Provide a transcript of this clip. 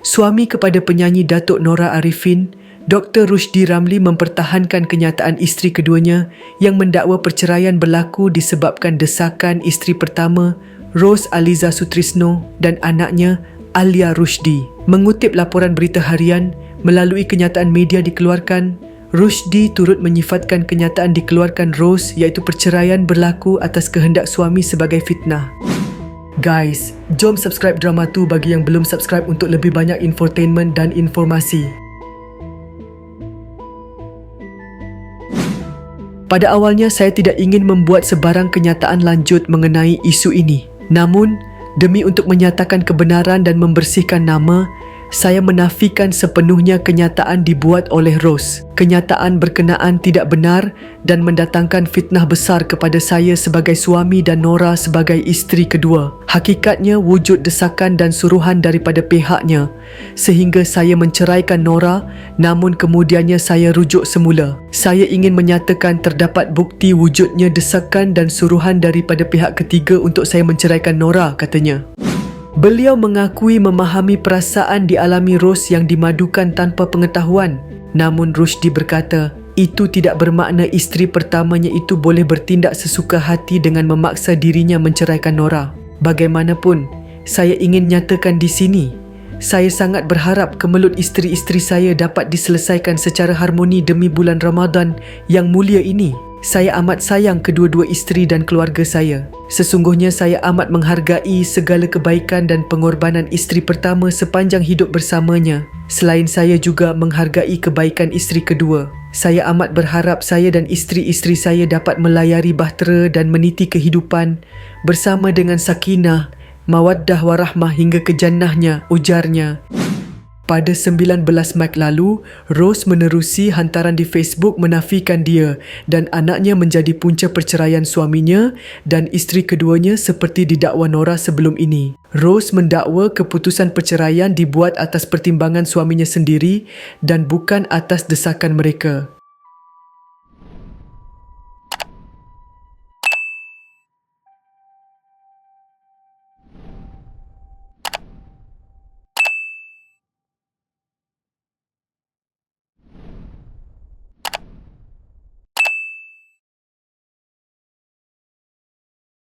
Suami kepada penyanyi Datuk Nora Arifin, Dr. Rushdi Ramli mempertahankan kenyataan isteri keduanya yang mendakwa perceraian berlaku disebabkan desakan isteri pertama, Rose Aliza Sutrisno dan anaknya, Alia Rushdi. Mengutip laporan berita harian, melalui kenyataan media dikeluarkan, Rushdi turut menyifatkan kenyataan dikeluarkan Rose iaitu perceraian berlaku atas kehendak suami sebagai fitnah. Guys, jom subscribe drama tu bagi yang belum subscribe untuk lebih banyak infotainment dan informasi. Pada awalnya saya tidak ingin membuat sebarang kenyataan lanjut mengenai isu ini. Namun, demi untuk menyatakan kebenaran dan membersihkan nama, saya menafikan sepenuhnya kenyataan dibuat oleh Rose. Kenyataan berkenaan tidak benar dan mendatangkan fitnah besar kepada saya sebagai suami dan Nora sebagai isteri kedua. Hakikatnya wujud desakan dan suruhan daripada pihaknya sehingga saya menceraikan Nora namun kemudiannya saya rujuk semula. Saya ingin menyatakan terdapat bukti wujudnya desakan dan suruhan daripada pihak ketiga untuk saya menceraikan Nora katanya. Beliau mengakui memahami perasaan dialami Rose yang dimadukan tanpa pengetahuan. Namun Rushdie berkata, itu tidak bermakna isteri pertamanya itu boleh bertindak sesuka hati dengan memaksa dirinya menceraikan Nora. Bagaimanapun, saya ingin nyatakan di sini, saya sangat berharap kemelut isteri-isteri saya dapat diselesaikan secara harmoni demi bulan Ramadan yang mulia ini. Saya amat sayang kedua-dua isteri dan keluarga saya. Sesungguhnya saya amat menghargai segala kebaikan dan pengorbanan isteri pertama sepanjang hidup bersamanya. Selain saya juga menghargai kebaikan isteri kedua. Saya amat berharap saya dan isteri-isteri saya dapat melayari bahtera dan meniti kehidupan bersama dengan sakinah, mawaddah warahmah hingga ke jannahnya, ujarnya. Pada 19 Mac lalu, Rose menerusi hantaran di Facebook menafikan dia dan anaknya menjadi punca perceraian suaminya dan isteri keduanya seperti didakwa Nora sebelum ini. Rose mendakwa keputusan perceraian dibuat atas pertimbangan suaminya sendiri dan bukan atas desakan mereka.